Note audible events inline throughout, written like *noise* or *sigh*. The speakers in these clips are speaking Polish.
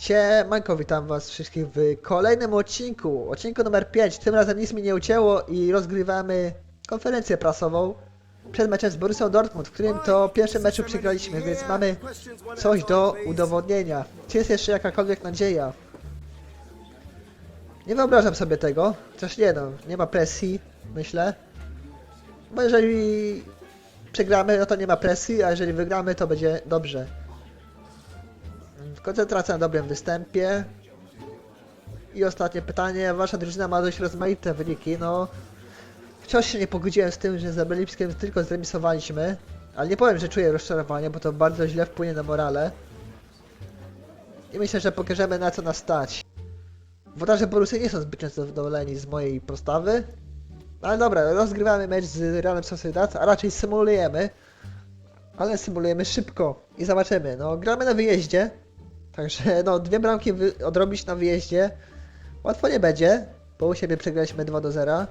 Siemanko, witam was wszystkich w kolejnym odcinku, odcinku numer 5. Tym razem nic mi nie ucięło i rozgrywamy konferencję prasową przed meczem z Borussią Dortmund, w którym to pierwszym meczu przegraliśmy, więc mamy coś do udowodnienia. Czy jest jeszcze jakakolwiek nadzieja? Nie wyobrażam sobie tego, chociaż nie no, nie ma presji, myślę. Bo jeżeli przegramy, no to nie ma presji, a jeżeli wygramy, to będzie dobrze. Koncentracja na dobrym występie. I ostatnie pytanie. Wasza drużyna ma dość rozmaite wyniki. No, wciąż się nie pogodziłem z tym, że z Abelipskiem tylko zremisowaliśmy. Ale nie powiem, że czuję rozczarowanie, bo to bardzo źle wpłynie na morale. I myślę, że pokażemy na co nas stać. Włodarze Borussy nie są zbytnio zadowoleni z mojej postawy. Ale dobra, rozgrywamy mecz z Realem Sociedad, a raczej symulujemy. Ale symulujemy szybko i zobaczymy. No, gramy na wyjeździe. Także no, dwie bramki odrobić na wyjeździe łatwo nie będzie, bo u siebie przegraliśmy 2 do 0.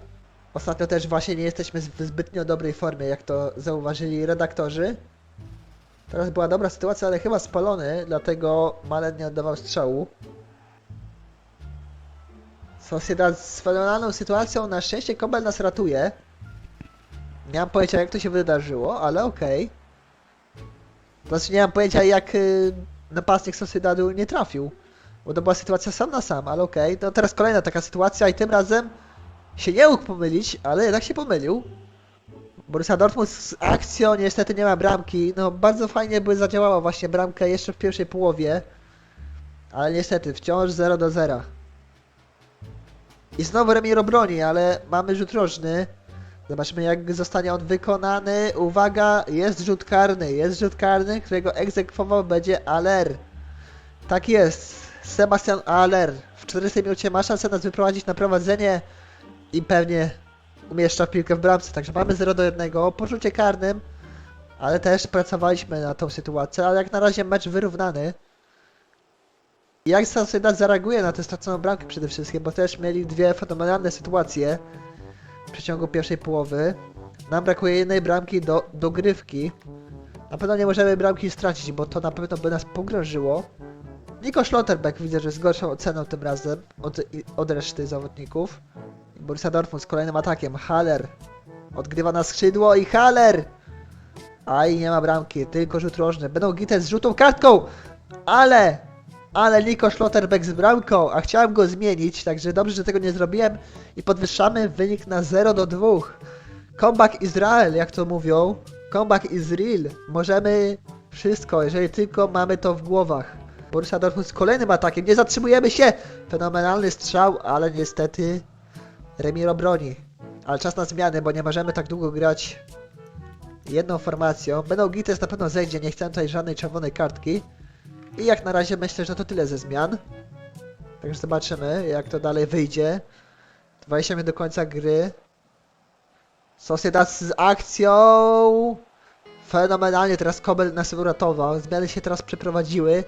Ostatnio też właśnie nie jesteśmy w zbytnio dobrej formie, jak to zauważyli redaktorzy. Teraz była dobra sytuacja, ale chyba spalony, dlatego Malen nie oddawał strzału. Sociedad z fenomenalną sytuacją, na szczęście Kobel nas ratuje. Nie mam pojęcia jak to się wydarzyło, ale okej. Znaczy nie mam pojęcia jak y, napastnik Sociedadu nie trafił. Bo to była sytuacja sam na sam, ale okej. No teraz kolejna taka sytuacja i tym razem się nie mógł pomylić, ale jednak się pomylił. Borussia Dortmund z akcją niestety nie ma bramki. No bardzo fajnie by zadziałała właśnie bramka jeszcze w pierwszej połowie. Ale niestety wciąż 0 do 0. I znowu Remiro broni, ale mamy rzut rożny. Zobaczmy jak zostanie on wykonany. Uwaga, jest rzut karny, jest rzut karny, którego egzekwował będzie Aller. Tak jest, Sebastian Aller. W 40 minucie ma szansę nas wyprowadzić na prowadzenie i pewnie umieszcza piłkę w bramce. Także mamy 0 do 1 po rzucie karnym, ale też pracowaliśmy na tą sytuację, ale jak na razie mecz wyrównany. Jak Sociedad zareaguje na tę straconą bramkę przede wszystkim, bo też mieli dwie fenomenalne sytuacje w przeciągu pierwszej połowy. Nam brakuje jednej bramki do dogrywki. Na pewno nie możemy bramki stracić, bo to na pewno by nas pogrążyło. Nico Schlotterbeck widzę, że z gorszą oceną tym razem od, od reszty zawodników. Borussia Dortmund z kolejnym atakiem. Haller odgrywa na skrzydło i Haller! Aj, nie ma bramki, tylko rzut rożny. Będą gite z żółtą kartką! Ale! Ale Nico Schlotterbeck z bramką, a chciałem go zmienić, także dobrze, że tego nie zrobiłem. I podwyższamy wynik na 0 do 2. Comeback Izrael, jak to mówią. Comeback is real. Możemy wszystko, jeżeli tylko mamy to w głowach. Borussia Dortmund z kolejnym atakiem. Nie zatrzymujemy się! Fenomenalny strzał, ale niestety Remiro broni. Ale czas na zmiany, bo nie możemy tak długo grać jedną formacją. Będą Gites na pewno zejdzie, nie chcę tutaj żadnej czerwonej kartki. I jak na razie myślę, że to tyle ze zmian. Także zobaczymy, jak to dalej wyjdzie. 20 minut do końca gry. Sociedad z akcją. Fenomenalnie teraz Kobel nas uratował. Zmiany się teraz przeprowadziły.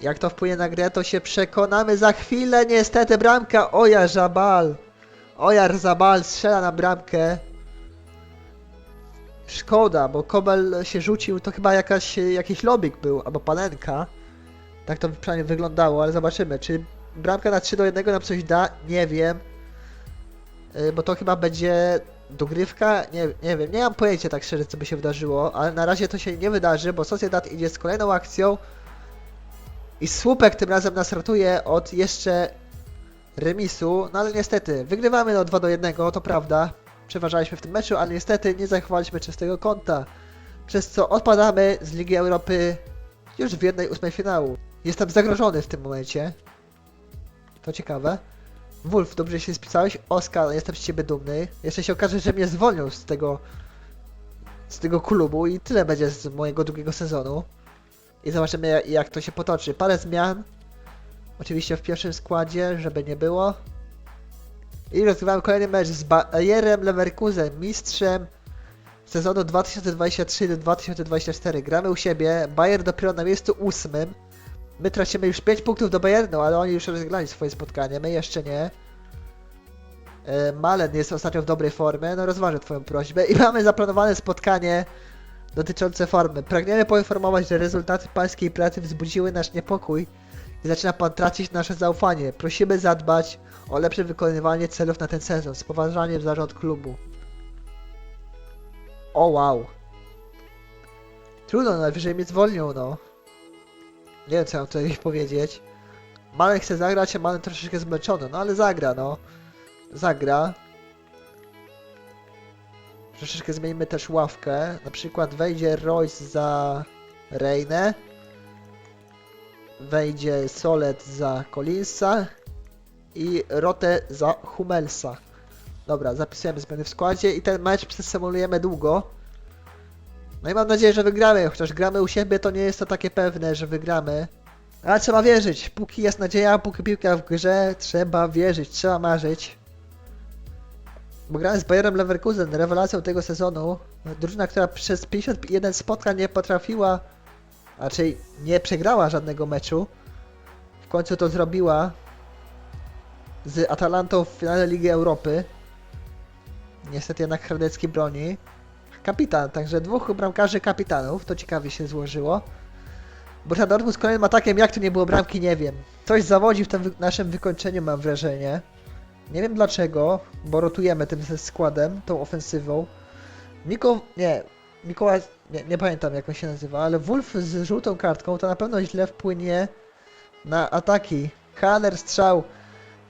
Jak to wpłynie na grę, to się przekonamy za chwilę. Niestety bramka Oja Zabal. Ojar Zabal strzela na bramkę. Szkoda, bo Kobel się rzucił, to chyba jakaś, jakiś lobik był, albo panenka. Tak to przynajmniej wyglądało, ale zobaczymy, czy bramka na 3 do 1 nam coś da, nie wiem. Y, Bo to chyba będzie dogrywka, nie, nie wiem, nie mam pojęcia tak szczerze co by się wydarzyło, ale na razie to się nie wydarzy, bo Sociedad idzie z kolejną akcją i słupek tym razem nas ratuje od jeszcze remisu, no ale niestety, wygrywamy no 2 do 1, to prawda, przeważaliśmy w tym meczu, ale niestety nie zachowaliśmy czystego konta, przez co odpadamy z Ligi Europy już w jednej ósmej finału. Jestem zagrożony w tym momencie. To ciekawe. Wolf, dobrze się spisałeś. Oskar, jestem z ciebie dumny. Jeszcze się okaże, że mnie zwolnią z tego z tego klubu i tyle będzie z mojego drugiego sezonu. I zobaczymy jak, jak to się potoczy. Parę zmian. Oczywiście w pierwszym składzie, żeby nie było. I rozgrywamy kolejny mecz z Bayerem Leverkusen, mistrzem sezonu 2023-2024. Gramy u siebie. Bayer dopiero na miejscu ósmym. My tracimy już 5 punktów do Bayernu, ale oni już rozegrali swoje spotkanie, my jeszcze nie. E, Malen jest ostatnio w dobrej formie, no rozważę twoją prośbę i mamy zaplanowane spotkanie dotyczące formy. Pragniemy poinformować, że rezultaty pańskiej pracy wzbudziły nasz niepokój i zaczyna pan tracić nasze zaufanie. Prosimy zadbać o lepsze wykonywanie celów na ten sezon. Z poważaniem zarząd klubu. O wow. Trudno, najwyżej mnie zwolnią, no. Nie wiem, co mam tutaj *laughs* powiedzieć. Malen chce zagrać, a Malen troszeczkę zmęczony, no ale zagra, no. Zagra. Troszeczkę zmienimy też ławkę. Na przykład wejdzie Royce za Reinę. Wejdzie Solet za Collinsa. I Rote za Hummelsa. Dobra, zapisujemy zmiany w składzie i ten mecz przesymulujemy długo. No i mam nadzieję, że wygramy, chociaż gramy u siebie, to nie jest to takie pewne, że wygramy. Ale trzeba wierzyć, póki jest nadzieja, póki piłka w grze, trzeba wierzyć, trzeba marzyć. Bo grałem z Bayerem Leverkusen, rewelacją tego sezonu. Drużyna, która przez 51 spotkań nie potrafiła, raczej nie przegrała żadnego meczu. W końcu to zrobiła z Atalantą w finale Ligi Europy. Niestety jednak Hradecki broni. Kapitan, także dwóch bramkarzy kapitanów, to ciekawie się złożyło. Borussia Dortmund z kolejnym atakiem, jak tu nie było bramki, nie wiem. Coś zawodzi w tym wy naszym wykończeniu, mam wrażenie. Nie wiem dlaczego, bo rotujemy tym składem, tą ofensywą. Miko... nie, Mikołaj... Nie, nie pamiętam jak on się nazywa, ale Wolf z żółtą kartką to na pewno źle wpłynie na ataki. Haner strzał.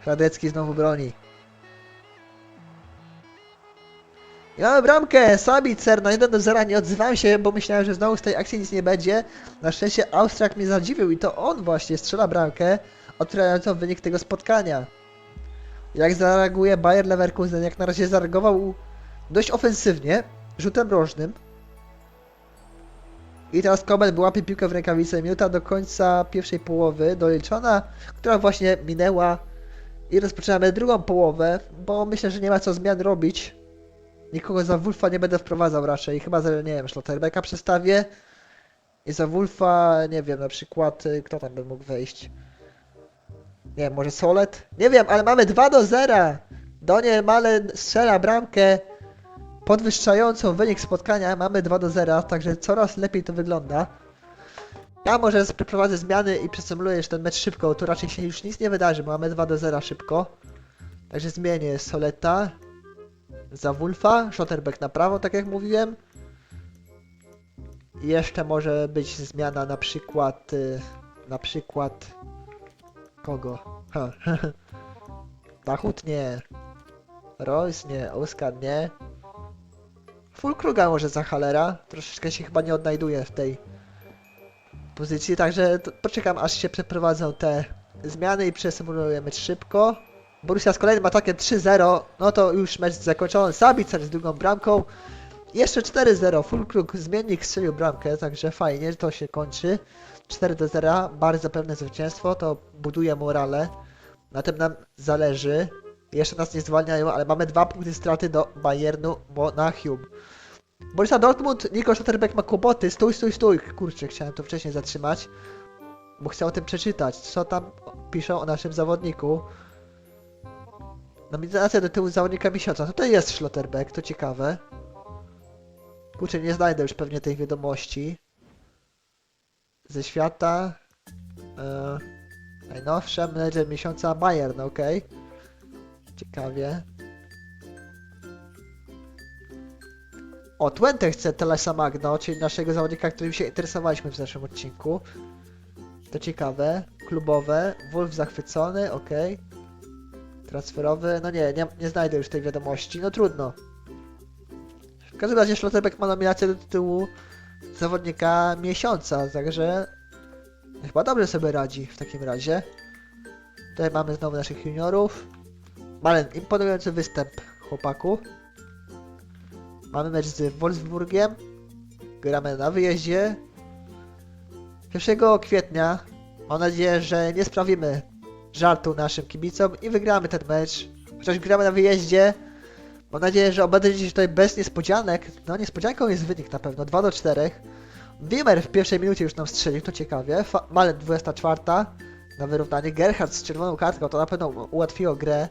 Hradecki znowu broni. I mamy bramkę! Sabicer na 1 do 0 nie odzywałem się, bo myślałem, że znowu z tej akcji nic nie będzie. Na szczęście Austriak mnie zadziwił i to on właśnie strzela bramkę, otwierającą wynik tego spotkania. Jak zareaguje Bayer Leverkusen? Jak na razie zareagował dość ofensywnie, rzutem rożnym. I teraz Kobel wyłapie piłkę w rękawice. Minuta do końca pierwszej połowy doliczona, która właśnie minęła. I rozpoczynamy drugą połowę, bo myślę, że nie ma co zmian robić. Nikogo za Wolfa nie będę wprowadzał raczej. Chyba, że nie wiem, Schlotterbecka przestawię. I za Wolfa, nie wiem, na przykład, y, kto tam by mógł wejść? Nie wiem, może Solet? Nie wiem, ale mamy 2 do 0. Doniel Malen strzela bramkę podwyższającą wynik spotkania. Mamy 2 do 0, także coraz lepiej to wygląda. Ja może przeprowadzę zmiany i przesymuluję jeszcze ten mecz szybko, tu raczej się już nic nie wydarzy, bo mamy 2 do 0 szybko. Także zmienię Soleta za Wolfa, Schotterbeck na prawo, tak jak mówiłem. I jeszcze może być zmiana na przykład, y, na przykład kogo? *laughs* Dachut nie. Royce nie, Oskar nie. Fulkruga może za Halera. Troszeczkę się chyba nie odnajduje w tej pozycji, także poczekam aż się przeprowadzą te zmiany i przesymulujemy szybko. Borussia z kolejnym atakiem 3-0, no to już mecz zakończony. Sabicer z drugą bramką. Jeszcze 4-0, Fulkrug zmiennik strzelił bramkę, także fajnie, to się kończy. 4-0, bardzo pewne zwycięstwo, to buduje morale. Na tym nam zależy. Jeszcze nas nie zwalniają, ale mamy dwa punkty straty do Bayernu Monachium. Borussia Dortmund, Nico Schotterbeck ma kłopoty. Stój, stój, stój. Kurczę, chciałem to wcześniej zatrzymać. Bo chcę o tym przeczytać. Co tam piszą o naszym zawodniku. Nominacja do tyłu zawodnika miesiąca. No to jest Schlotterbeck, to ciekawe. Kurczę, nie znajdę już pewnie tej wiadomości. Ze świata. E, najnowsza menedżer miesiąca Bayern, okej. Ciekawie. O, Twente chce Telesa Magno, czyli naszego zawodnika, którym się interesowaliśmy w zeszłym odcinku. To ciekawe. Klubowe. Wolf zachwycony, okej. Transferowy, no nie, nie, nie znajdę już tej wiadomości, no trudno. W każdym razie Schlotterbeck ma nominację do tytułu zawodnika miesiąca, także chyba dobrze sobie radzi w takim razie. Tutaj mamy znowu naszych juniorów. Malen, imponujący występ chłopaku. Mamy mecz z Wolfsburgiem. Gramy na wyjeździe. 1 kwietnia. Mam nadzieję, że nie sprawimy żartu naszym kibicom i wygramy ten mecz. Chociaż gramy na wyjeździe. Mam nadzieję, że obędziecie się tutaj bez niespodzianek. No niespodzianką jest wynik na pewno. 2 do 4. Wimmer w pierwszej minucie już nam strzelił, to ciekawie. Fa Malen 24 na wyrównanie. Gerhard z czerwoną kartką to na pewno ułatwiło grę.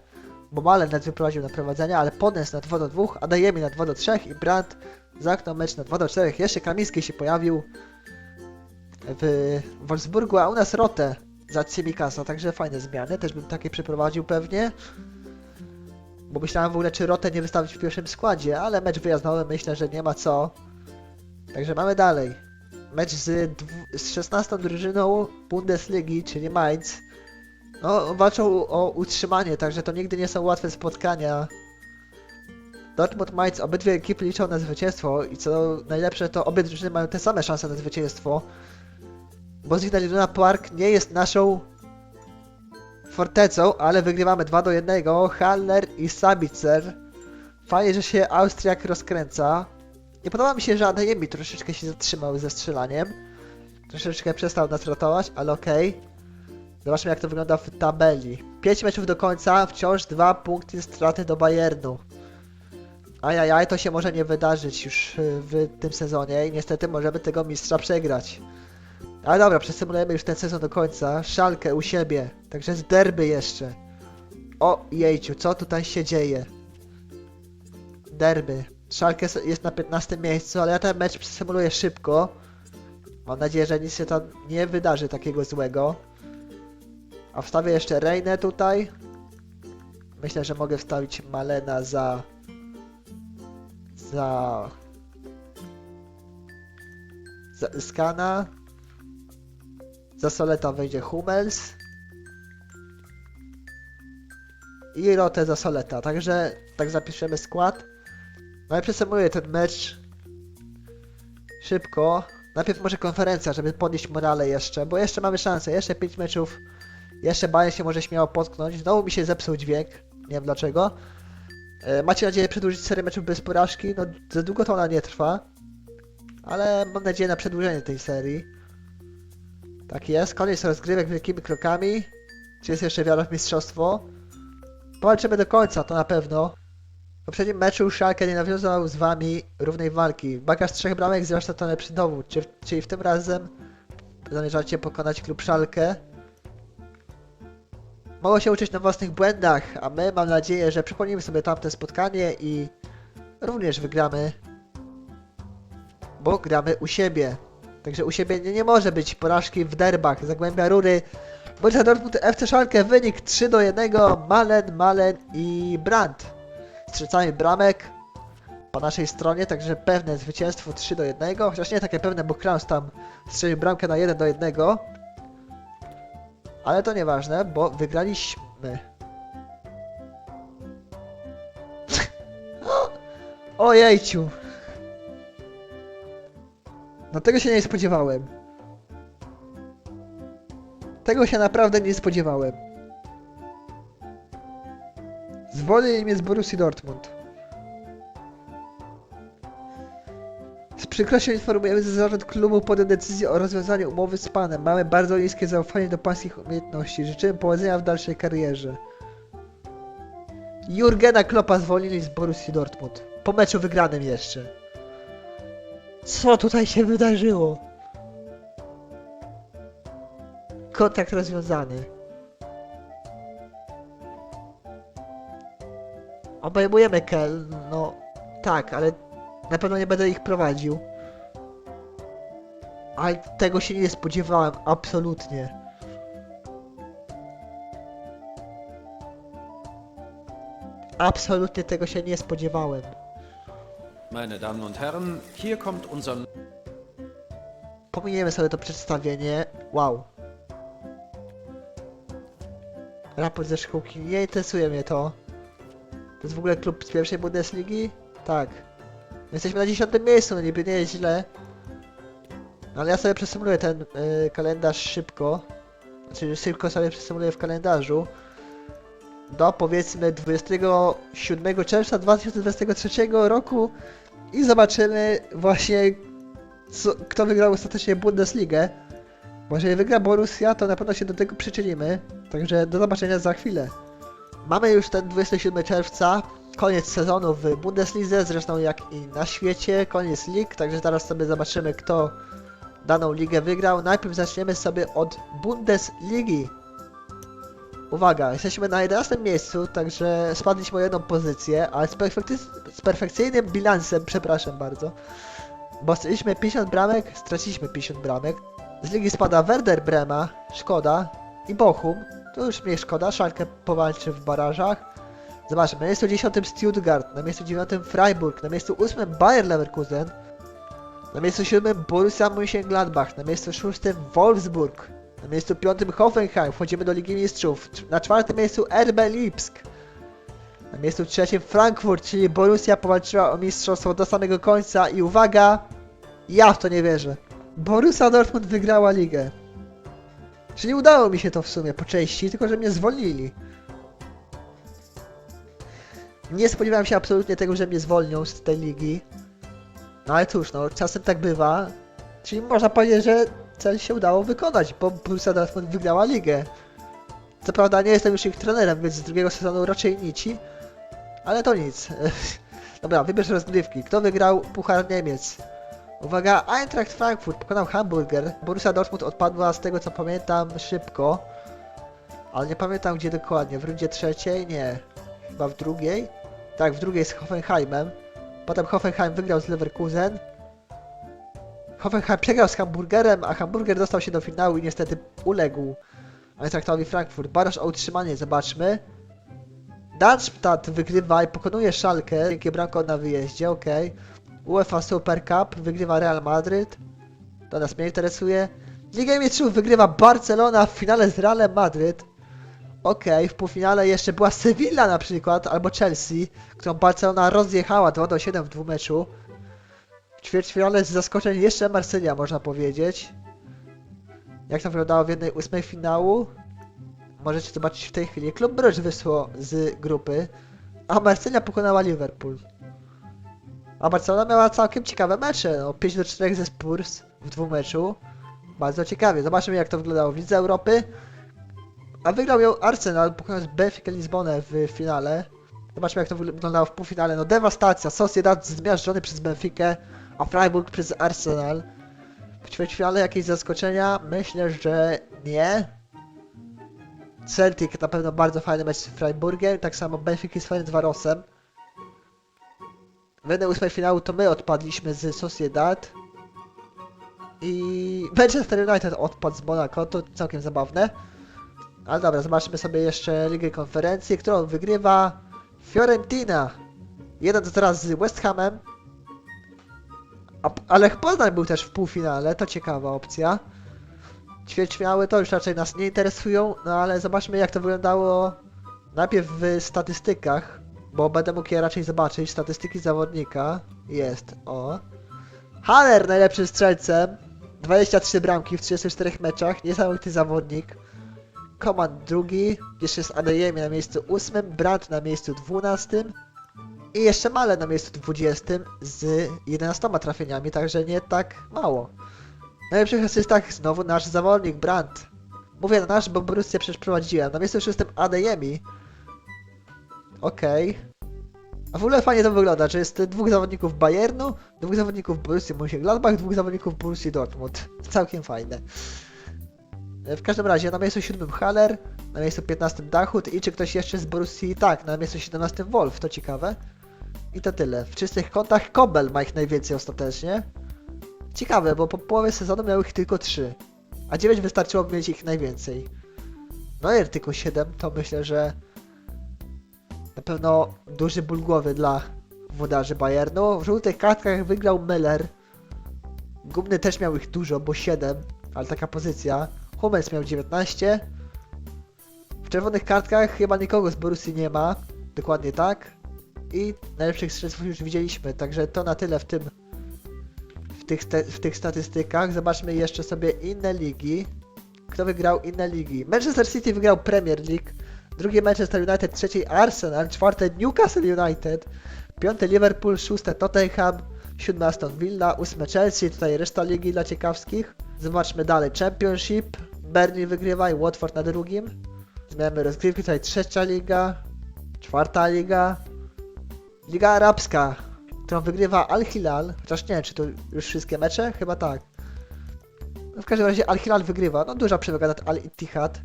Bo Malen nawet wyprowadził na prowadzenie, ale Podens na 2 do 2, Adayemi na 2 do 3 i Brandt Zamknął mecz na 2 do 4. Jeszcze Kamiński się pojawił w Wolfsburgu, a u nas Rotę za Cimikasa, także fajne zmiany. Też bym takie przeprowadził pewnie. Bo myślałem w ogóle, czy Rotę nie wystawić w pierwszym składzie, ale mecz wyjazdowy myślę, że nie ma co. Także mamy dalej. Mecz z, z 16 drużyną Bundesligi, czyli Mainz. No, walczą o utrzymanie, także to nigdy nie są łatwe spotkania. Dortmund Mainz, obydwie ekipy liczą na zwycięstwo i co najlepsze, to obie drużyny mają te same szanse na zwycięstwo. Bo Zidane Iduna Park nie jest naszą fortecą, ale wygrywamy 2 do 1. Haller i Sabitzer. Fajnie, że się Austriak rozkręca. Nie podoba mi się, że Adeyemi troszeczkę się zatrzymał ze strzelaniem. Troszeczkę przestał nas ratować, ale okej. Zobaczmy jak to wygląda w tabeli. 5 meczów do końca, wciąż 2 punkty straty do Bayernu. Ajajaj, to się może nie wydarzyć już y, w tym sezonie i niestety możemy tego mistrza przegrać. Ale dobra, przesymulujemy już ten sezon do końca. Szalkę u siebie, także z derby jeszcze. O jejciu, co tutaj się dzieje? Derby. Szalkę jest na 15 miejscu, ale ja ten mecz przesymuluję szybko. Mam nadzieję, że nic się tam nie wydarzy takiego złego. A wstawię jeszcze Reinę tutaj. Myślę, że mogę wstawić Malena za... Za... Za Skana. Za Soleta wejdzie Hummels. I Rotę za Soleta. Także tak zapiszemy skład. No i przesumuję ten mecz szybko. Najpierw może konferencja, żeby podnieść morale jeszcze, bo jeszcze mamy szansę. Jeszcze 5 meczów. Jeszcze Bayern się może śmiało potknąć. Znowu mi się zepsuł dźwięk. Nie wiem dlaczego. E, Macie nadzieję przedłużyć serię meczów bez porażki? No za długo to ona nie trwa. Ale mam nadzieję na przedłużenie tej serii. Tak jest. Koniec rozgrywek wielkimi krokami. Czy jest jeszcze wiara w mistrzostwo? Powalczymy do końca, to na pewno. W poprzednim meczu Schalke nie nawiązał z wami równej walki. Bagaż trzech bramek zresztą to lepszy dowód. Czy, czyli w tym razem zamierzacie pokonać klub Schalke? Mogą się uczyć na własnych błędach, a my mam nadzieję, że przypomnimy sobie tamte spotkanie i również wygramy. Bo gramy u siebie. Także u siebie nie, nie może być porażki w derbach. Zagłębia Rury. Borussia Dortmund FC Schalke wynik 3 do 1. Malen, Malen i Brandt. Strzelcami bramek po naszej stronie, także pewne zwycięstwo 3 do 1. Chociaż nie takie pewne, bo Kraus tam strzelił bramkę na 1 do 1. Ale to nieważne, bo wygraliśmy. *laughs* Ojejciu. No tego się nie spodziewałem. Tego się naprawdę nie spodziewałem. Zwolnili mnie z Borussii Dortmund. Z przykrością informujemy, że zarząd klubu podjął decyzję o rozwiązaniu umowy z panem. Mamy bardzo niskie zaufanie do pańskich umiejętności. Życzymy powodzenia w dalszej karierze. Jurgena Kloppa zwolnili z Borussii Dortmund. Po meczu wygranym jeszcze. Co tutaj się wydarzyło? Kontrakt rozwiązany. Obejmujemy Kel, no tak, ale na pewno nie będę ich prowadził. Ale tego się nie spodziewałem, absolutnie. Absolutnie tego się nie spodziewałem. Meine Damen und Herren, hier kommt unser Pominiemy sobie to przedstawienie. Wow. Raport ze szkółki. Nie interesuje mnie to. To jest w ogóle klub z pierwszej Bundesligi? Tak. My jesteśmy na 10 miejscu, no niby nie jest źle. No Ale ja sobie przesumuję ten y, kalendarz szybko. Znaczy szybko sobie przesumuję w kalendarzu. Do powiedzmy 27 czerwca 2023 roku i zobaczymy właśnie co, kto wygrał ostatecznie Bundesligę. Bo jeżeli wygra Borussia, to na pewno się do tego przyczynimy. Także do zobaczenia za chwilę. Mamy już ten 27 czerwca, koniec sezonu w Bundeslidze, zresztą jak i na świecie, koniec lig, także zaraz sobie zobaczymy kto daną ligę wygrał. Najpierw zaczniemy sobie od Bundesligi. Uwaga, jesteśmy na 11 miejscu, także spadliśmy o jedną pozycję, ale z, perfekty- z perfekcyjnym bilansem, przepraszam bardzo. Bo straciliśmy 50 bramek, straciliśmy 50 bramek. Z ligi spada Werder Brema, szkoda, i Bochum, to już mniej szkoda, Schalke powalczy w barażach. Zobaczmy, na miejscu 10 Stuttgart, na miejscu 9 Freiburg, na miejscu 8 Bayer Leverkusen, na miejscu 7 Borussia Mönchengladbach, na miejscu 6 Wolfsburg, na miejscu 5 Hoffenheim, wchodzimy do Ligi Mistrzów, na czwartym miejscu RB Lipsk, na miejscu trzecim Frankfurt, czyli Borussia powalczyła o mistrzostwo do samego końca i uwaga, ja w to nie wierzę. Borussia Dortmund wygrała ligę. Czyli udało mi się to w sumie po części, tylko że mnie zwolnili. Nie spodziewałem się absolutnie tego, że mnie zwolnią z tej ligi. No ale cóż, no czasem tak bywa. Czyli można powiedzieć, że cel się udało wykonać, bo Borussia Dortmund wygrała ligę. Co prawda nie jestem już ich trenerem, więc z drugiego sezonu raczej nici. Ale to nic. *laughs* Dobra, wybierz rozgrywki. Kto wygrał Puchar Niemiec? Uwaga, Eintracht Frankfurt pokonał Hamburger. Borussia Dortmund odpadła z tego co pamiętam szybko. Ale nie pamiętam gdzie dokładnie. W rundzie trzeciej? Nie. Chyba w drugiej? Tak, w drugiej z Hoffenheimem. Potem Hoffenheim wygrał z Leverkusen. Hoffenheim przegrał z Hamburgerem, a Hamburger dostał się do finału i niestety uległ Eintrachtowi Frankfurt. Baraż o utrzymanie, zobaczmy. Darmstadt wygrywa i pokonuje Schalke. Dzięki bramką na wyjeździe, okej. UEFA Super Cup wygrywa Real Madryt. To nas mnie interesuje. Ligę Mistrzów wygrywa Barcelona w finale z Realem Madryt. Okej, w półfinale jeszcze była Sevilla na przykład, albo Chelsea, którą Barcelona rozjechała 2 do 7 w dwumeczu. W ćwierćfinale z zaskoczeń jeszcze Marsylia, można powiedzieć. Jak to wyglądało w jednej ósmej finału? Możecie zobaczyć w tej chwili. Klub Brugge wysłał z grupy, a Marsylia pokonała Liverpool. A Barcelona miała całkiem ciekawe mecze, no 5 do 4 ze Spurs w dwumeczu. Bardzo ciekawie. Zobaczymy jak to wyglądało w Lidze Europy. A wygrał ją Arsenal, pokonując Benfica Lizbonę w finale. Zobaczmy jak to wyglądało w półfinale. No dewastacja. Sociedad zmiażdżony przez Benfica, a Freiburg przez Arsenal. W ćwierćfinale jakieś zaskoczenia? Myślę, że nie. Celtic na pewno bardzo fajny mecz z Freiburgiem, tak samo Benfica z Ferencvarosem. W ósmej finału to my odpadliśmy z Sociedad. I Manchester United odpadł z Monaco, to całkiem zabawne. Ale dobra, zobaczmy sobie jeszcze Ligę Konferencji, którą wygrywa Fiorentina. 1 do teraz z West Hamem. Ale Poznań był też w półfinale, to ciekawa opcja. Ćwierćfinały to już raczej nas nie interesują, no ale zobaczmy jak to wyglądało najpierw w statystykach, bo będę mógł je raczej zobaczyć. Statystyki zawodnika jest, o. Haller najlepszym strzelcem, 23 bramki w 34 meczach, niesamowity zawodnik. Koman drugi, jeszcze jest Adeyemi na miejscu 8, Brandt na miejscu 12 i jeszcze Male na miejscu 20 z 11 trafieniami, także nie tak mało. Najlepszych asystach znowu nasz zawodnik Brandt. Mówię nasz, bo Borussię przecież prowadziłem. Na miejscu 6 Adeyemi. Okej. A w ogóle fajnie to wygląda, że jest dwóch zawodników Bayernu, dwóch zawodników Borussii Mönchengladbach, dwóch zawodników Borussii Dortmund. Całkiem fajne. W każdym razie na miejscu 7 Haller, na miejscu 15 Dachut i czy ktoś jeszcze z Borussii? Tak, na miejscu 17 Wolf, to ciekawe. I to tyle. W czystych kątach Kobel ma ich najwięcej ostatecznie. Ciekawe, bo po połowie sezonu miał ich tylko 3, a 9 wystarczyło mieć ich najwięcej. No i tylko 7, to myślę, że na pewno duży ból głowy dla włodarzy Bayernu. W żółtych kartkach wygrał Miller. Gumny też miał ich dużo, bo 7, ale taka pozycja. Hummels miał 19. W czerwonych kartkach chyba nikogo z Borussii nie ma. Dokładnie tak. I najlepszych strzelców już widzieliśmy, także to na tyle w tym w tych, w tych statystykach. Zobaczmy jeszcze sobie inne ligi. Kto wygrał inne ligi? Manchester City wygrał Premier League. Drugie Manchester United, trzeciej Arsenal, czwarte Newcastle United, piąte Liverpool, szóste Tottenham, siódme Aston Villa, ósme Chelsea, tutaj reszta ligi dla ciekawskich. Zobaczmy dalej. Championship, Burnley wygrywa i Watford na drugim. Zmieniamy rozgrywki, tutaj trzecia liga, czwarta liga, Liga Arabska, którą wygrywa Al-Hilal, chociaż nie wiem, czy to już wszystkie mecze? Chyba tak. No w każdym razie Al-Hilal wygrywa, no duża przewaga nad Al-Ittihad.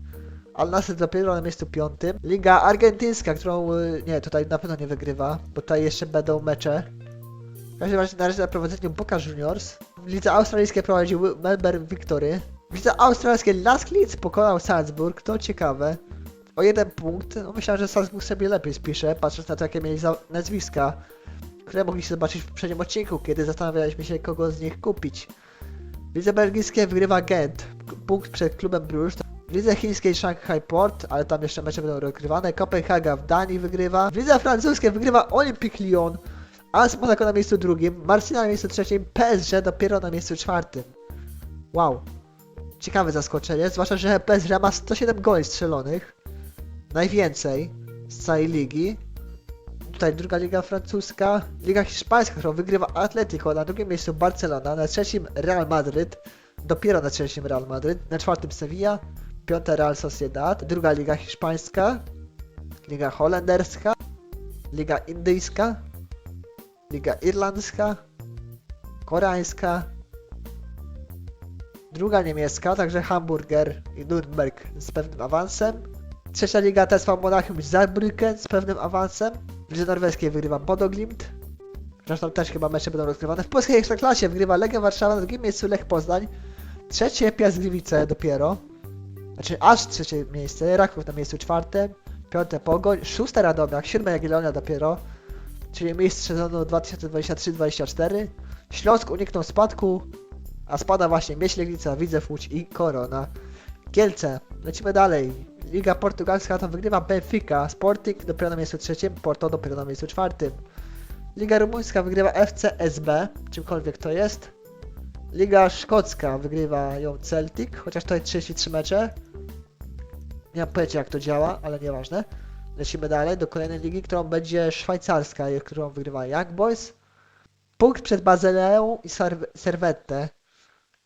Al Nassr dopiero na miejscu piątym. Liga Argentyńska, którą, y, nie, tutaj na pewno nie wygrywa, bo tutaj jeszcze będą mecze. W każdym razie na razie na prowadzeniu Boca Juniors. Lidze australijskiej prowadził Melbourne Victory. W lidze australijskiej Lask Leeds pokonał Salzburg, to ciekawe. O jeden punkt, no myślałem, że Salzburg sobie lepiej spisze, patrząc na to, jakie mieli nazwiska, które mogliście zobaczyć w poprzednim odcinku, kiedy zastanawialiśmy się, kogo z nich kupić. W lidze belgijskiej wygrywa Gent, punkt przed klubem Bruges. W lidze chińskiej Shanghai Port, ale tam jeszcze mecze będą rozgrywane. Kopenhaga w Danii wygrywa. W lidze francuskiej wygrywa Olympique Lyon. AS Monaco na miejscu drugim, Marcina na miejscu trzecim, PSG dopiero na miejscu czwartym. Wow. Ciekawe zaskoczenie, zwłaszcza, że PSG ma 107 goli strzelonych. Najwięcej z całej ligi. Tutaj druga liga francuska, liga hiszpańska, którą wygrywa Atletico, na drugim miejscu Barcelona, na trzecim Real Madryt, dopiero na trzecim Real Madryt, na czwartym Sevilla, piąta Real Sociedad, druga liga hiszpańska, liga holenderska, liga indyjska, liga irlandzka, koreańska, druga niemiecka, także Hamburger i Nürnberg z pewnym awansem, trzecia liga TSV Monachium z z pewnym awansem, w lidze norweskiej wygrywa Bodo Glimt, zresztą też chyba mecze będą rozgrywane, w polskiej ekstraklasie wygrywa Legia Warszawa, na drugim miejscu Lech Poznań, trzecie Piast Gliwice dopiero, znaczy aż trzecie miejsce, Raków na miejscu czwartym, piąte Pogoń, szóste Radomiak, siódme Jagiellonia dopiero, czyli mistrz sezonu 2023-2024. Śląsk uniknął spadku, a spada właśnie Mieś Legnica, Widzew Łódź i Korona. Kielce, lecimy dalej. Liga portugalska tam wygrywa Benfica, Sporting dopiero na miejscu trzecim, Porto dopiero na miejscu czwartym. Liga rumuńska wygrywa FCSB, czymkolwiek to jest. Liga szkocka wygrywa ją Celtic, chociaż to jest 33 mecze. Nie mam pojęcia jak to działa, ale nieważne. Lecimy dalej do kolejnej ligi, którą będzie szwajcarska, którą wygrywa Young Boys. Punkt przed Bazyleą i Servette.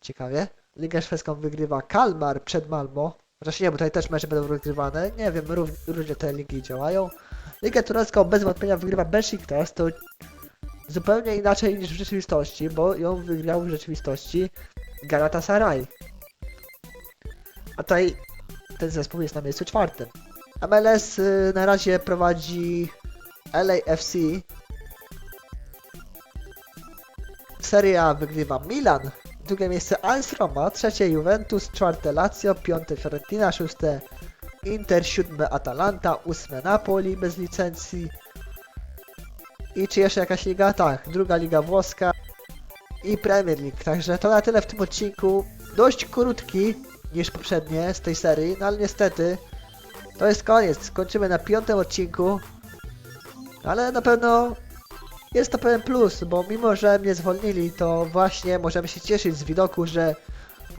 Ciekawie. Ligę szwedzką wygrywa Kalmar przed Malmo. Chociaż nie, bo tutaj też mecze będą rozgrywane. Nie wiem, różnie te ligi działają. Ligę turecką bez wątpienia wygrywa Besiktas. To zupełnie inaczej niż w rzeczywistości, bo ją wygrał w rzeczywistości Galatasaray. A tutaj ten zespół jest na miejscu czwartym. MLS y, na razie prowadzi LAFC. Serie A wygrywa Milan, drugie miejsce AS Roma, trzecie Juventus, czwarte Lazio, piąte Fiorentina, szóste Inter, siódme Atalanta, ósme Napoli bez licencji. I czy jeszcze jakaś liga? Tak, druga liga włoska i Premier League. Także to na tyle w tym odcinku. Dość krótki niż poprzednie z tej serii, no ale niestety to jest koniec. Skończymy na piątym odcinku. Ale na pewno jest to pewien plus, bo mimo, że mnie zwolnili, to właśnie możemy się cieszyć z widoku, że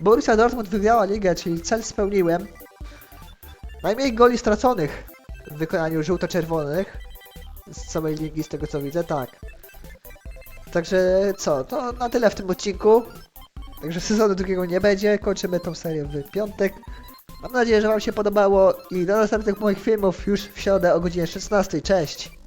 Borussia Dortmund wygrała ligę, czyli cel spełniłem. Najmniej goli straconych w wykonaniu żółto-czerwonych z całej ligi, z tego co widzę, tak. Także co, to na tyle w tym odcinku. Także sezonu drugiego nie będzie, kończymy tą serię w piątek. Mam nadzieję, że Wam się podobało i do następnych moich filmów już w środę o godzinie 16. Cześć!